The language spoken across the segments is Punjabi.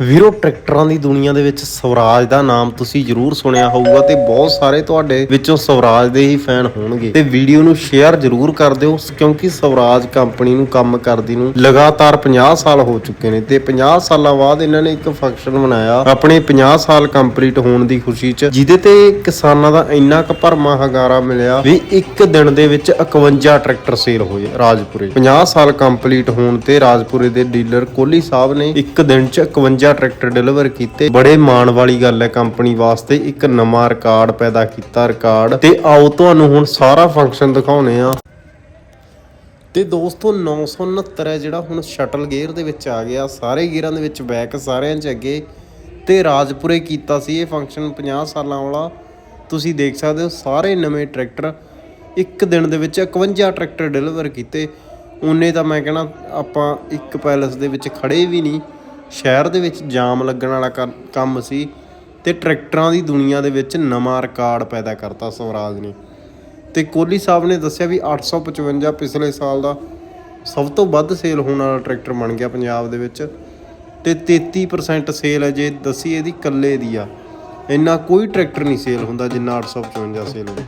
ਵੀਰੋ, ਟਰੈਕਟਰਾਂ ਦੀ ਦੁਨੀਆ ਦੇ ਵਿੱਚ ਸਵਰਾਜ ਦਾ ਨਾਮ ਤੁਸੀਂ ਜ਼ਰੂਰ ਸੁਣਿਆ ਹੋਊਗਾ ਤੇ ਬਹੁਤ ਸਾਰੇ ਤੁਹਾਡੇ ਵਿੱਚੋਂ ਸਵਰਾਜ ਦੇ ਹੀ ਫੈਨ ਹੋਣਗੇ। ਤੇ ਵੀਡੀਓ ਨੂੰ ਸ਼ੇਅਰ ਜ਼ਰੂਰ ਕਰ ਦਿਓ ਕਿਉਂਕਿ ਸਵਰਾਜ ਕੰਪਨੀ ਨੂੰ, ਕੰਮ ਕਰਦੀ ਨੂੰ ਲਗਾਤਾਰ 50 ਸਾਲ ਹੋ ਚੁੱਕੇ ਨੇ ਤੇ 50 ਸਾਲਾਂ ਬਾਅਦ ਇਹਨਾਂ ਨੇ ਇੱਕ ਫੰਕਸ਼ਨ ਮਨਾਇਆ ਆਪਣੇ 50 ਸਾਲ ਕੰਪਲੀਟ ਹੋਣ ਦੀ ਖੁਸ਼ੀ 'ਚ, ਜਿਹਦੇ ਤੇ ਕਿਸਾਨਾਂ ਦਾ ਇੰਨਾ ਕੁ ਭਰਮਾ ਹੰਗਾਰਾ ਮਿਲਿਆ ਵੀ ਇੱਕ ਦਿਨ ਦੇ ਵਿੱਚ 51 ਟਰੈਕਟਰ ਸੇਲ ਹੋਏ ਰਾਜਪੁਰੇ। 50 ਸਾਲ ਕੰਪਲੀਟ ਹੋਣ ਤੇ ਰਾਜਪੁਰੇ ਦੇ ਡੀਲਰ ਕੋਹਲੀ ਸਾਹਿਬ ਨੇ ਇੱਕ ਦਿਨ 'ਚ 51 ਟਰੈਕਟਰ ਡਿਲੀਵਰ ਕੀਤੇ। ਬੜੇ ਮਾਣ ਵਾਲੀ ਗੱਲ ਹੈ, ਕੰਪਨੀ ਵਾਸਤੇ ਇੱਕ ਨਵਾਂ ਰਿਕਾਰਡ ਪੈਦਾ ਕੀਤਾ ਰਿਕਾਰਡ। ਤੇ ਆਓ ਤੁਹਾਨੂੰ ਹੁਣ ਸਾਰਾ ਫੰਕਸ਼ਨ ਦਿਖਾਉਨੇ ਆ। ਤੇ ਦੋਸਤੋ 969 ਹੈ ਜਿਹੜਾ ਹੁਣ ਸ਼ਟਲ ਗੇਅਰ ਦੇ ਵਿੱਚ ਆ ਗਿਆ। ਸਾਰੇ ਗੇਅਰਾਂ ਦੇ ਵਿੱਚ ਬੈਕ ਸਾਰਿਆਂ 'ਚ ਅੱਗੇ। ਤੇ ਰਾਜਪੁਰੇ ਕੀਤਾ ਸੀ ਇਹ ਫੰਕਸ਼ਨ 50 ਸਾਲਾਂ ਵਾਲਾ। ਤੁਸੀਂ ਦੇਖ ਸਕਦੇ ਹੋ, ਸਾਰੇ ਨਵੇਂ ਟਰੈਕਟਰ ਇੱਕ ਦਿਨ ਦੇ ਵਿੱਚ 51 ਟਰੈਕਟਰ ਡਿਲੀਵਰ ਕੀਤੇ। ਉਹਨੇ ਤਾਂ ਮੈਂ ਕਹਿਣਾ, ਆਪਾਂ ਇੱਕ ਪੈਲਸ ਦੇ ਵਿੱਚ ਖੜੇ ਵੀ ਨਹੀਂ। ਸ਼ਹਿਰ ਦੇ ਵਿੱਚ ਜਾਮ ਲੱਗਣ ਵਾਲਾ ਕੰਮ- ਕੰਮ ਸੀ ਤੇ ਟਰੈਕਟਰਾਂ ਦੀ ਦੁਨੀਆ ਦੇ ਵਿੱਚ ਨਵਾਂ ਰਿਕਾਰਡ ਪੈਦਾ ਕਰਤਾ ਸਵਰਾਜ ਨੇ। ਤੇ ਕੋਹਲੀ ਸਾਹਿਬ ਨੇ ਦੱਸਿਆ ਵੀ 855 ਪਿਛਲੇ ਸਾਲ ਦਾ ਸਭ ਤੋਂ ਵੱਧ ਸੇਲ ਹੋਣ ਵਾਲਾ ਟਰੈਕਟਰ ਬਣ ਗਿਆ ਪੰਜਾਬ ਦੇ ਵਿੱਚ ਤੇ 33% ਸੇਲ ਹੈ ਜੇ ਦੱਸੀ ਇਹਦੀ ਕੱਲੇ ਦੀ ਆ। ਇੰਨਾ ਕੋਈ ਟਰੈਕਟਰ ਨਹੀਂ ਸੇਲ ਹੁੰਦਾ ਜਿੰਨਾ 855 ਸੇਲ ਹੁੰਦਾ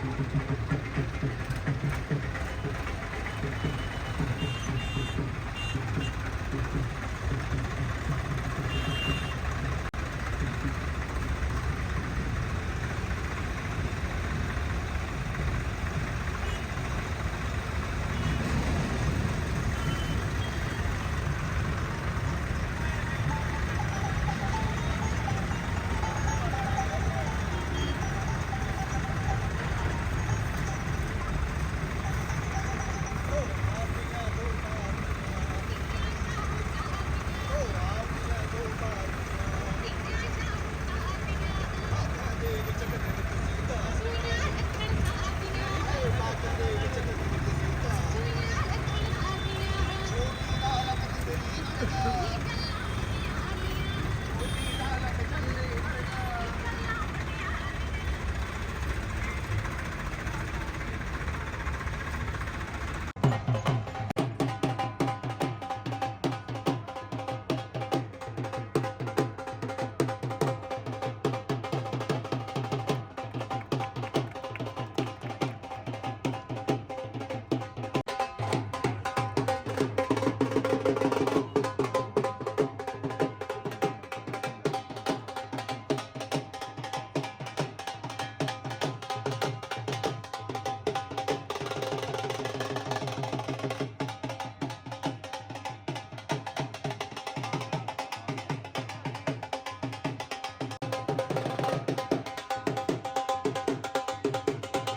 ハハハハ。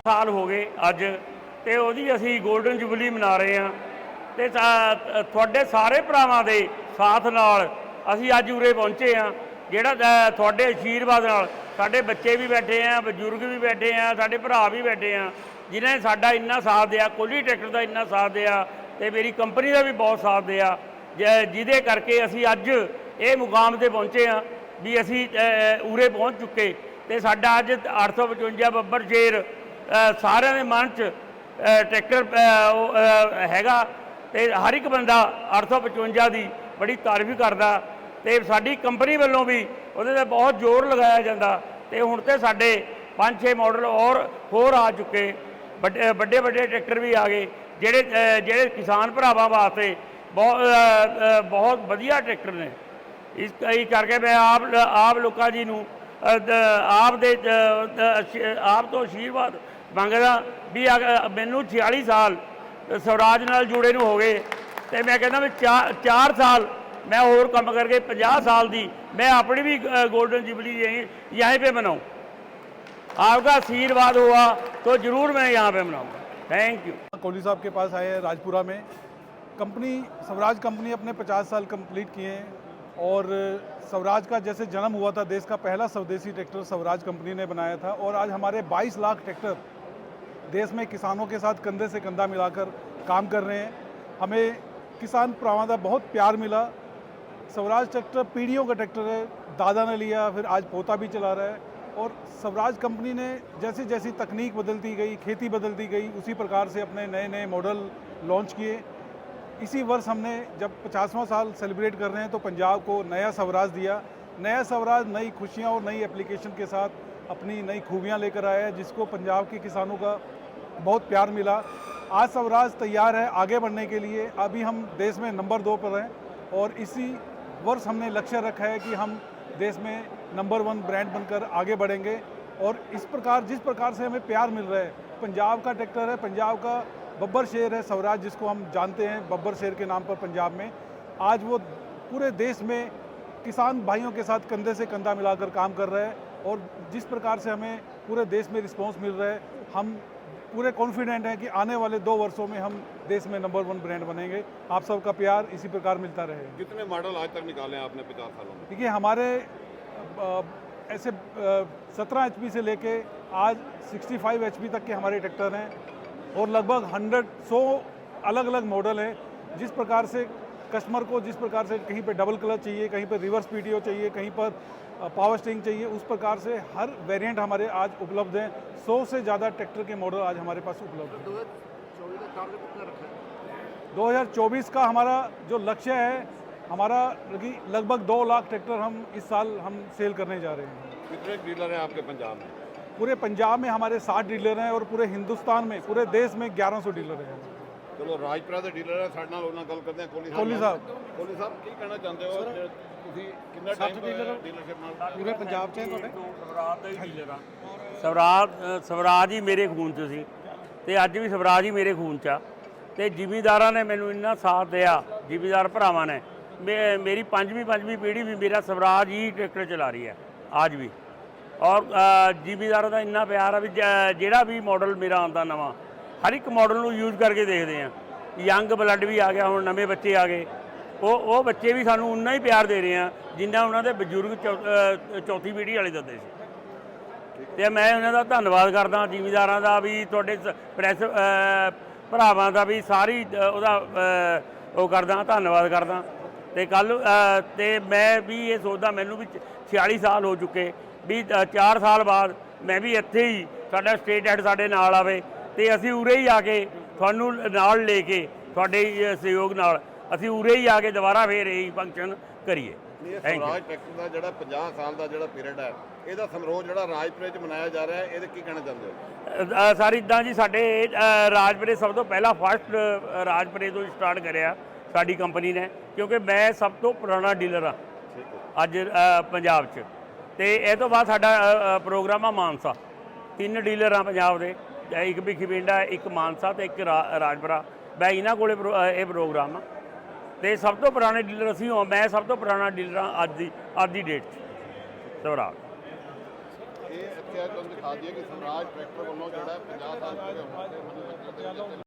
ਸਾਲ ਹੋ ਗਏ ਅੱਜ ਤੇ ਉਹਦੀ ਅਸੀਂ 골ਡਨ ਜੁਬਲੀ ਮਨਾ ਰਹੇ ਹਾਂ ਤੇ ਸਾ- ਤੁਹਾਡੇ ਸਾਰੇ ਭਰਾਵਾਂ ਦੇ ਸਾਥ ਨਾਲ ਅਸੀਂ ਅੱਜ ਉਰੇ ਪਹੁੰਚੇ ਹਾਂ, ਜਿਹੜਾ ਤੁਹਾਡੇ ਆਸ਼ੀਰਵਾਦ ਨਾਲ ਸਾਡੇ ਬੱਚੇ ਵੀ ਬੈਠੇ ਆ, ਬਜ਼ੁਰਗ ਵੀ ਬੈਠੇ ਆ, ਸਾਡੇ ਭਰਾ ਵੀ ਬੈਠੇ ਆ, ਜਿਨ੍ਹਾਂ ਨੇ ਸਾਡਾ ਇੰਨਾ ਸਾਥ ਦਿਆ ਕੋਹਲੀ ਟਰੈਕਟਰ ਦਾ ਇੰਨਾ ਸਾਥ ਦਿਆ ਤੇ ਮੇਰੀ ਕੰਪਨੀ ਦਾ ਵੀ ਬਹੁਤ ਸਾਥ ਦਿਆ, ਜ- ਜਿਹਦੇ ਕਰਕੇ ਅਸੀਂ ਅੱਜ ਇਹ ਮੁਕਾਮ ਤੇ ਪਹੁੰਚੇ ਆ ਵੀ ਅਸੀਂ ਉਰੇ ਪਹੁੰਚ ਚੁੱਕੇ ਤੇ ਸਾਡਾ ਅੱਜ 855 ਬੱਬਰ ਸ਼ੇਰ ਸਾਰਿਆਂ ਦੇ ਮਨ 'ਚ ਟਰੈਕਟਰ ਹੈਗਾ ਤੇ ਹਰ ਇੱਕ ਬੰਦਾ 855 ਦੀ ਬੜੀ ਤਾਰੀਫ ਕਰਦਾ ਤੇ ਸਾਡੀ ਕੰਪਨੀ ਵੱਲੋਂ ਵੀ ਉਹਦੇ ਤੇ ਬਹੁਤ ਜ਼ੋਰ ਲਗਾਇਆ ਜਾਂਦਾ ਤੇ ਹੁਣ ਤੇ ਸਾਡੇ 5-6 ਮਾਡਲ ਔਰ ਹੋਰ ਆ ਚੁੱਕੇ। ਵੱਡੇ ਵੱਡੇ ਵੱਡੇ ਟਰੈਕਟਰ ਵੀ ਆ ਗਏ, ਜਿਹੜੇ ਜਿਹੜੇ ਕਿਸਾਨ ਭਰਾਵਾਂ ਵਾਸਤੇ ਬਹੁਤ ਬਹੁਤ ਵਧੀਆ ਟਰੈਕਟਰ ਨੇ। ਇਸ ਕਰਕੇ ਮੈਂ ਆਪ ਆਪ ਲੋਕਾਂ ਜੀ ਨੂੰ ਆਪ ਦੇ ਅ, ਦ- ਅਸ਼ੀ- ਆਪ ਤੋਂ ਆਸ਼ੀਰਵਾਦ ਮੰਗਦਾ ਵੀ ਅਗ- ਮੈਨੂੰ 46 ਸਾਲ ਸਵਰਾਜ ਨਾਲ ਜੁੜੇ ਨੂੰ ਹੋ ਗਏ ਤੇ ਮੈਂ ਕਹਿੰਦਾ ਵੀ 4 ਸਾਲ मैं और कम करके 50 साल दी मैं अपनी भी गोल्डन जुबली यहीं यहीं पे मनाऊं आपका आशीर्वाद हुआ तो जरूर मैं यहाँ पे मनाऊंगा थैंक यू कोहली साहब के पास आए हैं राजपुरा में कंपनी स्वराज कंपनी अपने 50 साल कंप्लीट किए हैं और स्वराज का जैसे जन्म हुआ था, देश का पहला स्वदेशी ट्रैक्टर स्वराज कंपनी ने बनाया था और आज हमारे 22 लाख ट्रैक्टर देश में किसानों के साथ कंधे से कंधा मिलाकर काम कर रहे हैं। हमें किसान प्रावां का बहुत प्यार मिला। स्वराज ट्रैक्टर पीढ़ियों का ट्रैक्टर है, दादा ने लिया, फिर आज पोता भी चला रहा है और स्वराज कंपनी ने जैसी जैसी तकनीक बदलती गई, खेती बदलती गई, उसी प्रकार से अपने नए नए मॉडल लॉन्च किए। इसी वर्ष हमने जब पचासवां साल सेलिब्रेट कर रहे हैं तो पंजाब को नया स्वराज दिया। नया स्वराज, नई खुशियाँ और नई एप्लीकेशन के साथ अपनी नई खूबियाँ लेकर आया है, जिसको पंजाब के किसानों का बहुत प्यार मिला। आज स्वराज तैयार है आगे बढ़ने के लिए। अभी हम देश में नंबर दो पर हैं और इसी वर्ष हमने लक्ष्य रखा है कि हम देश में नंबर वन ब्रांड बनकर आगे बढ़ेंगे और इस प्रकार, जिस प्रकार से हमें प्यार मिल रहा है, पंजाब का ट्रैक्टर है, पंजाब का बब्बर शेर है स्वराज जिसको हम जानते हैं बब्बर शेर के नाम पर पंजाब में। आज वो पूरे देश में किसान भाइयों के साथ कंधे से कंधा मिलाकर काम कर रहे हैं और जिस प्रकार से हमें पूरे देश में रिस्पांस मिल रहा है हम पूरे कॉन्फिडेंट हैं कि आने वाले दो वर्षों में हम देश में नंबर वन ब्रांड बनेंगे। आप सबका प्यार इसी प्रकार मिलता रहे। कितने मॉडल आज तक निकाले हैं आपने पचास सालों में? देखिए हमारे ऐसे सत्रह एच से लेके आज 65 फाइव तक के हमारे ट्रैक्टर हैं। और लगभग 100 सौ अलग अलग मॉडल हैं। जिस प्रकार से कस्टमर को जिस प्रकार से कहीं पे डबल क्लच चाहिए कहीं पे रिवर्स पीटीओ चाहिए कहीं पर पावर स्टिंग चाहिए उस प्रकार से हर वेरिएंट हमारे आज उपलब्ध हैं। सौ से ज़्यादा ट्रैक्टर के मॉडल आज हमारे पास उपलब्ध हैं। 2024 का हमारा जो लक्ष्य है हमारा लगभग दो लाख ट्रैक्टर हम इस साल हम सेल करने जा रहे हैं। कितने डीलर हैं आपके पंजाब में? पूरे पंजाब में हमारे 60 डीलर हैं और पूरे हिंदुस्तान में पूरे देश में 1100 ਡਿਲਰ हैं ਚਲੋ ਰਾਜਪੁਰਾ ਦੇ ਡੀਲਰ ਹੈ ਸਾਡੇ ਨਾਲ ਉਹਨਾਂ ਨਾਲ ਗੱਲ ਕਰਦੇ ਹਾਂ ਕੋਹਲੀ ਸਾਹਿਬ ਕੋਹਲੀ ਨਾਲ। ਸਾਹਿਬ। ਕੋਹਲੀ ਸਾਹਿਬ ਕੀ ਕਹਿਣਾ ਚਾਹੁੰਦੇ ਹੋ ਜੇ ਤੁਸੀਂ ਕਿੰਨਾ ਟਾਈਮ ਡੀਲਰਸ਼ਿਪ ਨਾਲ ਪੂਰੇ ਪੰਜਾਬ 'ਚ ਤੁਹਾਡੇ ਸਵਰਾਜ ਦਾ ਹੀ ਡੀਲਰ ਆ ਸਵਰਾਜ ਅ, ਸਵਰਾਜ ਹੀ ਮੇਰੇ ਖੂਨ 'ਚ ਸੀ ਤੇ ਅੱਜ ਵੀ ਸਵਰਾਜ ਹੀ ਮੇਰੇ ਖੂਨ 'ਚ ਆ ਤੇ ਜ਼ਿਮੀਦਾਰਾਂ ਨੇ ਮੈਨੂੰ ਇੰਨਾ ਸਾਥ ਦਿਆ ਜ਼ਿਮੀਦਾਰ ਭਰਾਵਾਂ ਨੇ ਮੇ- ਮੇਰੀ ਪੰਜਵੀਂ ਪੰਜਵੀਂ ਪੀੜ੍ਹੀ ਵੀ ਮੇਰਾ ਸਵਰਾਜ ਹੀ ਟਰੈਕਟਰ ਚਲਾ ਰਹੀ ਹੈ ਅੱਜ ਵੀ ਔਰ ਜ਼ਿਮੀਦਾਰਾਂ ਦਾ ਇੰਨਾ ਪਿਆਰ ਆ ਵੀ ਜਿਹੜਾ ਵੀ ਮਾਡਲ ਮੇਰਾ ਆਉਂਦਾ ਨਵਾਂ, ਹਰ ਇੱਕ ਮਾਡਲ ਨੂੰ ਯੂਜ਼ ਕਰਕੇ ਦੇਖਦੇ ਆ। ਯੰਗ ਬਲੱਡ ਵੀ ਆ ਗਿਆ, ਹੁਣ ਨਵੇਂ ਬੱਚੇ ਆ ਗਏ। ਉਹ ਉਹ ਬੱਚੇ ਵੀ ਸਾਨੂੰ ਉਨਾ ਹੀ ਪਿਆਰ ਦੇ ਰਹੇ ਆ, ਜਿੰਨਾ ਉਹਨਾਂ ਦੇ ਬਜ਼ੁਰਗ ਚੌ- ਚੌਥੀ ਪੀੜ੍ਹੀ ਵਾਲੇ ਦਿੰਦੇ ਸੀ। ਤੇ ਮੈਂ ਉਹਨਾਂ ਦਾ ਧੰਨਵਾਦ ਕਰਦਾ ਜ਼ਿਮੀਦਾਰਾਂ ਦਾ ਵੀ, ਤੁਹਾਡੇ ਸ- ਪ੍ਰੈਸ ਭਰਾਵਾਂ ਦਾ ਵੀ ਸਾਰੀ ਉਹਦਾ ਉਹ ਕਰਦਾ, ਧੰਨਵਾਦ ਕਰਦਾ। ਤੇ ਕੱਲ ਤੇ ਮੈਂ ਵੀ ਇਹ ਸੋਚਦਾ, ਮੈਨੂੰ ਵੀ 46 ਸਾਲ ਹੋ ਚੁੱਕੇ। ਵੀ 4 ਸਾਲ ਬਾਅਦ ਮੈਂ ਵੀ ਇੱਥੇ ਹੀ ਸਾਡਾ ਸਟੇਟ ਹੈਡ ਸਾਡੇ ਨਾਲ ਆਵੇ ਤੇ ਅਸੀਂ ਉਰੇ ਹੀ ਆ ਕੇ ਤੁਹਾਨੂੰ ਨਾਲ ਲੈ ਕੇ ਤੁਹਾਡੇ ਸਹਿਯੋਗ ਨਾਲ ਅਸੀਂ ਉਰੇ ਹੀ ਆ ਕੇ ਦੁਬਾਰਾ ਫੇਰ ਇਹੀ ਫੰਕਸ਼ਨ ਕਰੀਏ. ਸਵਰਾਜ ਟਰੈਕਟਰ ਦਾ ਜਿਹੜਾ 50 ਸਾਲ ਦਾ ਜਿਹੜਾ ਪੀਰੀਅਡ ਹੈ ਇਹਦਾ ਸਮਾਰੋਹ ਜਿਹੜਾ ਰਾਜਪੁਰੇ 'ਚ ਮਨਾਇਆ ਜਾ ਰਿਹਾ ਹੈ ਇਹਦੇ ਕੀ ਕਹਿਣਾ ਚਾਹੁੰਦੇ ਹੋ? ਸਰ ਇਦਾਂ ਜੀ ਸਾਡੇ ਰਾਜਪੁਰੇ ਸਭ ਤੋਂ ਪਹਿਲਾਂ ਫਸਟ ਰਾਜਪੁਰੇ ਤੋਂ ਸਟਾਰਟ ਕਰਿਆ ਸਾਡੀ ਕੰਪਨੀ ਨੇ ਕਿਉਂਕਿ ਮੈਂ ਸਭ ਤੋਂ ਪੁਰਾਣਾ ਡੀਲਰ ਆ ਅੱਜ ਪੰਜਾਬ 'ਚ। ਤੇ ਇਹ ਤੋਂ ਬਾਅਦ ਸਾਡਾ ਅ, ਅ, ਪ੍ਰੋਗਰਾਮ ਆ ਮਾਨਸਾ। ਤਿੰਨ ਡੀਲਰ ਆ ਪੰਜਾਬ ਦੇ ਅ, ਇੱਕ ਭਿੱਖੀ ਪਿੰਡਾ ਇੱਕ ਮਾਨਸਾ ਤੇ ਇੱਕ ਰਾ- ਰਾਜਪੁਰਾ। ਮੈਂ ਇਹਨਾਂ ਕੋਲੇ ਪ੍ਰੋ- ਅ, ਇਹ ਪ੍ਰੋਗਰਾਮ ਆ। ਤੇ ਸਭ ਤੋਂ ਪੁਰਾਣੇ ਡੀਲਰ ਅਸੀਂ ਹਾਂ ਮੈਂ ਸਭ ਤੋਂ ਪੁਰਾਣਾ ਡੀਲਰ ਆ ਅੱਜ ਦੀ ਅੱਜ ਦੀ ਡੇਟ 'ਚ। ਸਵਰਾਜ। ਇਹ ਇੱਥੇ ਤੁਹਾਨੂੰ ਦਿਖਾ ਦਈਏ ਕਿ ਸਵਰਾਜ ਟਰੈਕਟਰ ਵੱਲੋਂ ਜਿਹੜਾ 50 ਸਾਲ ਪੂਰੇ ਹੋਣ ਤੇ ਮੈਨੂੰ